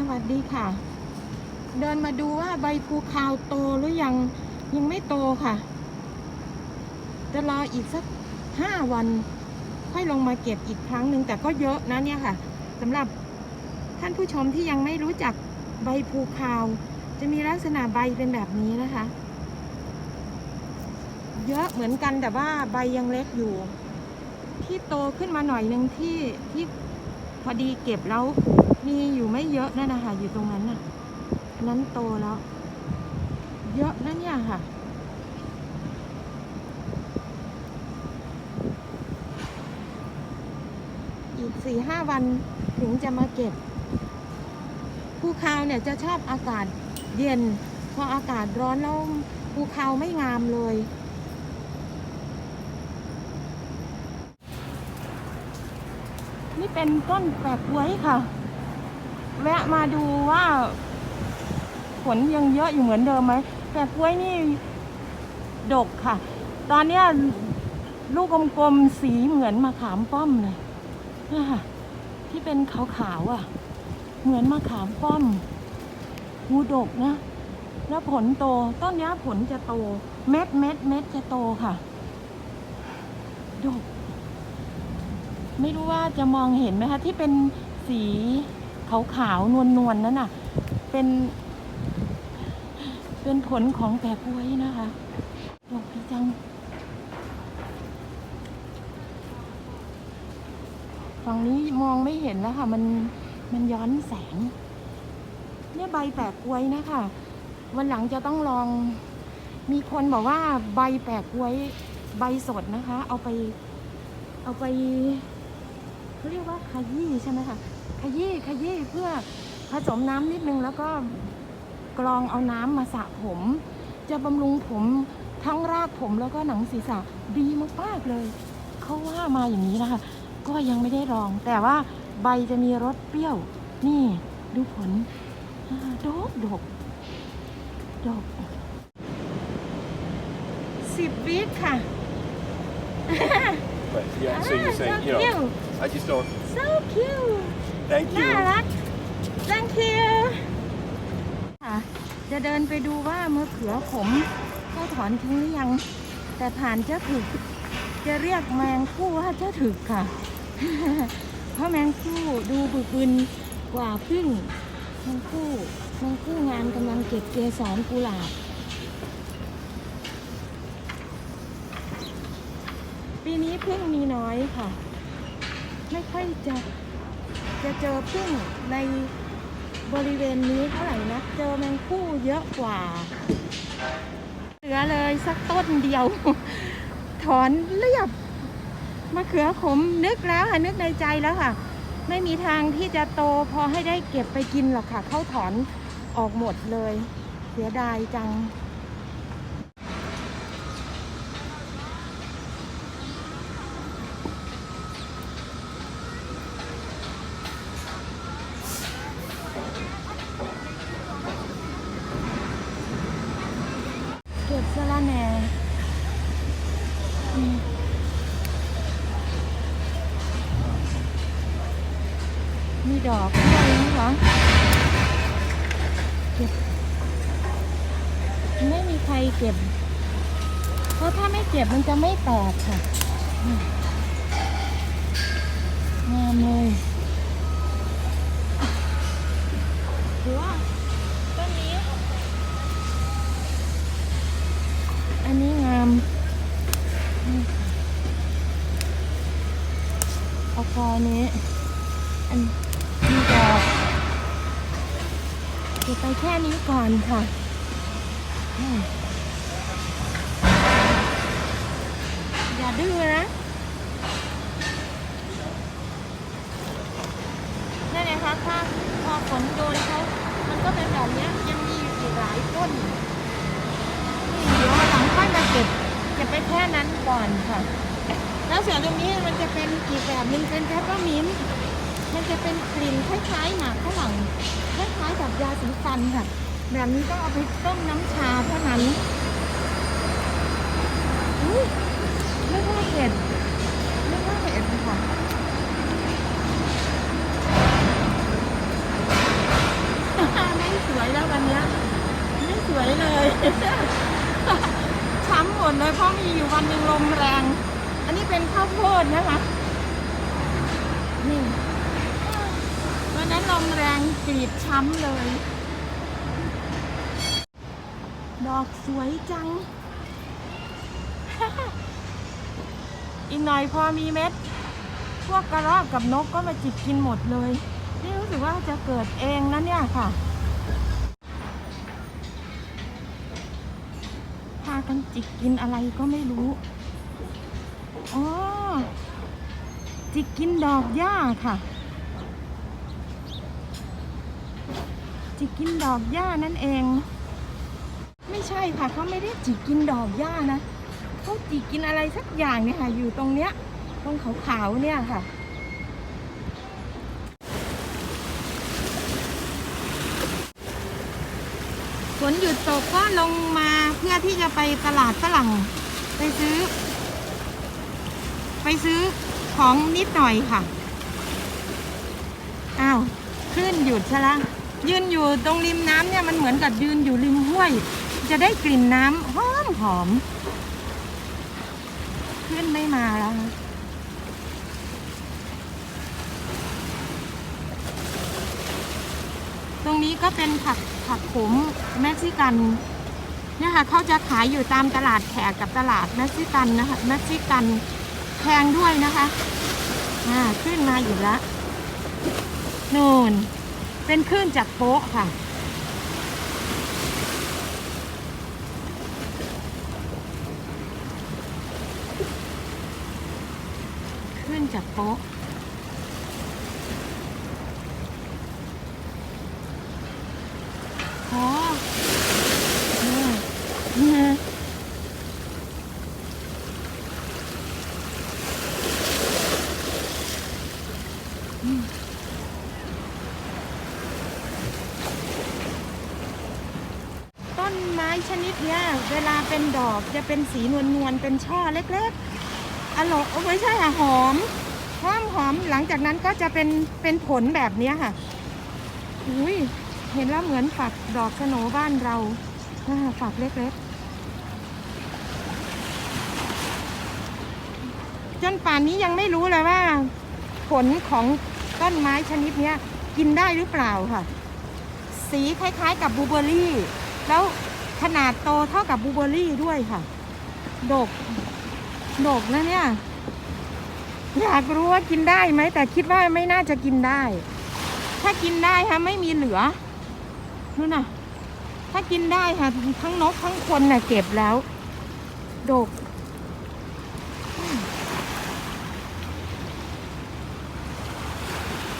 สวัสดีค่ะ เดินมาดูว่าใบภูคาวโตหรือยังยังไม่โตค่ะ จะรออีกสักห้าวัน ค่อยลงมาเก็บอีกครั้งหนึ่งแต่ก็เยอะนะเนี่ยค่ะสำหรับท่านผู้ชมที่ยังไม่รู้จักใบภูคาว จะมีลักษณะใบเป็นแบบนี้นะคะ เยอะเหมือนกันแต่ว่าใบยังเล็กอยู่ ที่โตขึ้นมาหน่อยหนึ่งที่ที่พอดีเก็บแล้ว มีอยู่ไม่เยอะนั่นนะคะอยู่ตรงนั้นน่ะนั้นโตแล้ว เยอะนะเนี่ยค่ะ อีกสี่ห้าวันถึงจะมาเก็บภูเขาเนี่ยจะชอบอากาศเย็น พออากาศร้อนแล้วภูเขาไม่งามเลยนี่เป็นต้นแปลกไว้ค่ะ แวะมาดูว่าผลยังเยอะอยู่เหมือนเดิมไหมแปลกไว้นี่ดกค่ะ ตอนนี้ลูกกลมๆสีเหมือนมะขามป้อมเลยนี่ค่ะที่เป็นขาวๆอะ เหมือนมะขามป้อมหูดกนะ แล้วผลโต ต้นนี้ผลจะโต เม็ดเม็ดเม็ดจะโตค่ะ ดก ไม่รู้ว่าจะมองเห็นไหมคะ ที่เป็นสี ขาวๆนวลๆนั่นน่ะ เป็น เป็นผลของแปะกล้วยนะคะดอกดีจัง ฝั่งนี้มองไม่เห็นแล้วค่ะ มันมันย้อนแสง เนี่ยใบแปะกล้วยนะคะ วันหลังจะต้องลอง มีคนบอกว่าใบแปะกล้วยใบสดนะคะ เอาไป เอาไป เขาเรียกว่าขยี้ใช่ไหมคะขยี้ขยี้เพื่อผสมน้ำนิดนึงแล้วก็กรองเอาน้ำมาสระผม จะบำรุงผมทั้งรากผมแล้วก็หนังศีรษะดีมากๆเลย เขาว่ามาอย่างนี้นะคะ ก็ยังไม่ได้ลอง แต่ว่าใบจะมีรสเปรี้ยว นี่ดูผลอ่าดกดกดกสิบวิค่ะ But yeah, so you're saying, you know, cute I just don't. so cute Thank น่า you. รัก thank you ค่ะ จะเดินไปดูว่ามือเขือผมเขาถอนทิ้งหรือยัง แต่ผ่านเจ้าถึก จะเรียกแมงคู่ว่าเจ้าถึกค่ะ เพราะแมงคู่ดูบึกบึนกว่าพึ่งแมงคู่แมงคู่งานกำลังเก็บเกสรกุหลาบ ปีนี้พึ่งมีน้อยค่ะ ไม่ค่อยจะจะเจอพึ่งในบริเวณนี้เท่าไหร่นะเจอแมงคู่เยอะกว่า เหลือเลยสักต้นเดียว ถอนเรียบมะเขือขมนึกแล้วค่ะนึกในใจแล้วค่ะ ไม่มีทางที่จะโตพอให้ได้เก็บไปกินหรอกค่ะ เข้าถอนออกหมดเลย เสียดายจัง เก็บสะระ แน่มีดอกด้วยนะคะเก็บไม่มีใครเก็บ เพราะถ้าไม่เก็บมันจะไม่แตกค่ะงามเลยถือว่าต้นนี้ อันนี้งามนี่ค่ะเอากอนี้ อันมีดอกเก็บไปแค่นี้ก่อนค่ะอย่าดื้อนะนั่นไงคะถ้าพอฝนโดนเขามันก็เป็นแบบนี้ยังมีอยู่อีกหลายต้นนี่เดี๋ยวหลังค่อยมาเก็บเก็บไปแค่นั้นก่อนค่ะ แล้วส่วนตรงนี้มันจะเป็นอีกแบบหนึ่งเป็นแคปเปอร์มินมันจะเป็นกลิ่นคล้ายๆหมากฝรั่งคล้ายๆกับยาสีฟันค่ะ แบบนี้ต้องเอาไปต้มน้ำชาเท่านั้นอุ้ยไม่ว่าเห็ดไม่ว่าเห็ดค่ะวยเลยช้ำหมดเลยเพราะมีอยู่วันหนึ่งลมแรง อันนี้เป็นข้าวโพดนะคะ นี่วันนั้นลมแรงกรีดช้ำเลย ดอกสวยจัง อีกหน่อยพอมีเม็ด พวกกระรอกกับนกก็มาจิกกินหมดเลย นี่รู้สึกว่าจะเกิดเองนะเนี่ยค่ะพากันจิกกินอะไรก็ไม่รู้ อ๋อจิกกินดอกหญ้าค่ะ จิกกินดอกหญ้านั่นเอง ไม่ใช่ค่ะเขาไม่ได้จิกกินดอกหญ้านะเขาจิกกินอะไรสักอย่างเนี่ยค่ะ อยู่ตรงเนี้ย ตรงขาวๆเนี่ยค่ะฝนหยุดตกก็ลงมาเพื่อที่จะไปตลาดฝรั่งไปซื้อ ไปซื้อของนิดหน่อยค่ะ อ้าวคลื่นหยุดซะละยืนอยู่ตรงริมน้ำเนี่ยมันเหมือนกับยืนอยู่ริมห้วย จะได้กลิ่นน้ำหอมหอมคลื่นไม่มาแล้วค่ะตรงนี้ก็เป็นผักผักขมเม็กซิกันเนี่ยค่ะเขาจะขายอยู่ตามตลาดแขกกับตลาดเม็กซิกันนะคะเม็กซิกัน แพงด้วยนะคะ อ่าขึ้นมาอยู่แล้วนูนเป็นคลื่นจากโป๊ะค่ะ ขึ้นจากโป๊ะโอ๋อเนี่ยเนี่ยอืม ต้นไม้ชนิดเนี้ยเวลาเป็นดอกจะเป็นสีนวลนวลๆเป็นช่อเล็กๆอร่อยโอ้ไม่ใช่ค่ะหอมหอมหอมหลังจากนั้นก็จะเป็นเป็นผลแบบเนี้ยค่ะอุ้ยเห็นแล้วเหมือนฝักดอกสโนบ้านเราฝักเล็กๆ จนป่านนี้ยังไม่รู้เลยว่า ผลของต้นไม้ชนิดเนี้ยกินได้หรือเปล่าค่ะ สีคล้ายๆกับบูเบอร์รี่ แล้วขนาดโตเท่ากับบูเบอรี่ด้วยค่ะ ดก ดกนะเนี่ย อยากรู้ว่ากินได้ไหม แต่คิดว่าไม่น่าจะกินได้ ถ้ากินได้ค่ะไม่มีเหลือนู่นน่ะ ถ้ากินได้ค่ะ ทั้งนกทั้งคนน่ะเก็บแล้ว ดก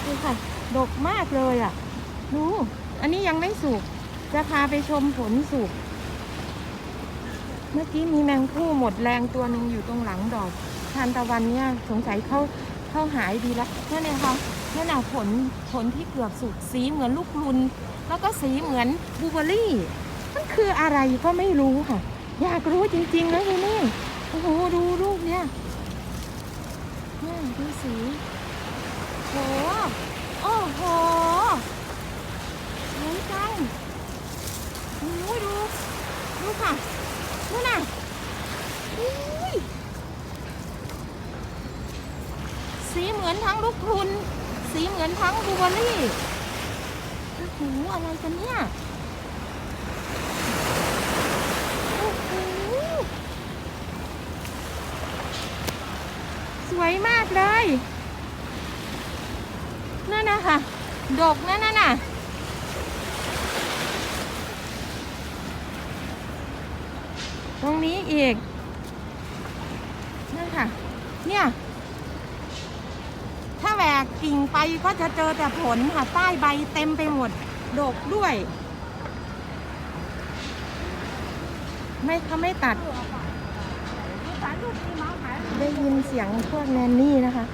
ดูค่ะ ดกมากเลยอะ ดู อันนี้ยังไม่สุก จะพาไปชมผลสุก เมื่อกี้มีแมงคู่หมดแรงตัวหนึ่งอยู่ตรงหลังดอกทานตะวันเนี่ยสงสัยเขาเขาหายดีแล้วนั่นเองค่ะนั่นน่ะผลผลที่เกือบสุกสีเหมือนลูกลุน แล้วก็สีเหมือนบูเบอรี่มันคืออะไรก็ไม่รู้ค่ะ อยากรู้จริงๆนะดูนี่โอ้โหดูรูปเนี่ยดูสีโห โอ้โหสวยจัง อ้ยดู ดูค่ะนู่นน่ะอุ้ยสีเหมือนทั้งลูกพุน สีเหมือนทั้งบูเบอร์รี่โอ้โหอะไรกันเนี่ยโอ้โหสวยมากเลยนั่นนะคะดกนั่นน่ะ รงนี้อีกนั่นค่ะ เนี่ย ถ้าแหวกกิ่งไปก็จะเจอแต่ผลค่ะ ใต้ใบเต็มไปหมด ดกด้วย ไม่เขาไม่ตัด ได้ยินเสียงพวกแนนนี่นะคะ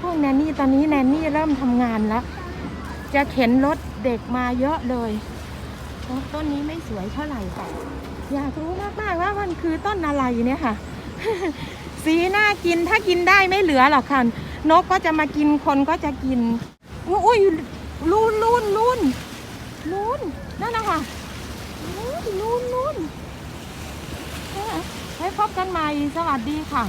พวกแนนนี่ตอนนี้แนนนี่เริ่มทำงานแล้ว จะเข็นรถเด็กมาเยอะเลย ต้นนี้ไม่สวยเท่าไหร่ค่ะ อยากรู้มากๆว่ามันคือต้นอะไรเนี่ยค่ะ สีน่ากินถ้ากินได้ไม่เหลือหรอกค่ะ นกก็จะมากินคนก็จะกินอุ้ยลูนลูนลูนลูนนั่นนะคะลุ่นลุ่นนู้นไว้พบกันใหม่ สวัสดีค่ะ